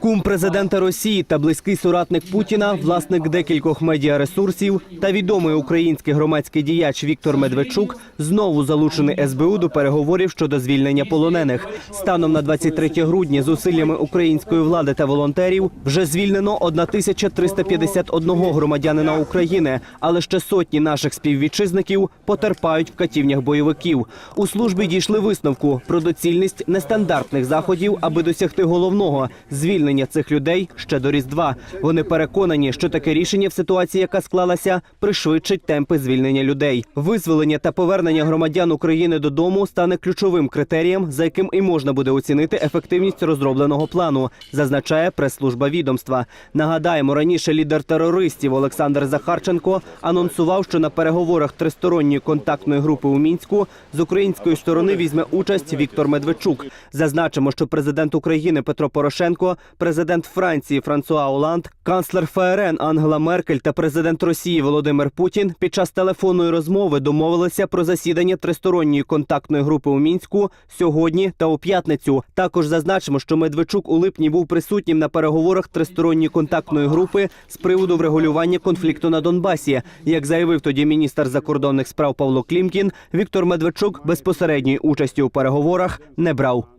Кум президента Росії та близький соратник Путіна, власник декількох медіаресурсів та відомий український громадський діяч Віктор Медведчук знову залучений СБУ до переговорів щодо звільнення полонених. Станом на 23 грудня зусиллями української влади та волонтерів вже звільнено 1351 громадянина України, але ще сотні наших співвітчизників потерпають в катівнях бойовиків. У службі дійшли висновку про доцільність нестандартних заходів, аби досягти головного звільнення цих людей ще до різдва. Вони переконані, що таке рішення в ситуації, яка склалася, пришвидшить темпи звільнення людей. Визволення та повернення громадян України додому стане ключовим критерієм, за яким і можна буде оцінити ефективність розробленого плану, зазначає прес-служба відомства. Нагадаємо, раніше лідер терористів Олександр Захарченко анонсував, що на переговорах тристоронньої контактної групи у мінську з української сторони візьме участь Віктор Медведчук. Зазначимо, що президент України Порошенко, президент Франції Франсуа Оланд, канцлер ФРН Ангела Меркель та президент Росії Володимир Путін під час телефонної розмови домовилися про засідання тристоронньої контактної групи у мінську сьогодні та у п'ятницю. Також зазначимо, що Медведчук у липні був присутнім на переговорах тристоронньої контактної групи з приводу врегулювання конфлікту на Донбасі. Як заявив тоді міністр закордонних справ Павло Клімкін, Віктор Медведчук безпосередньої участі у переговорах не брав.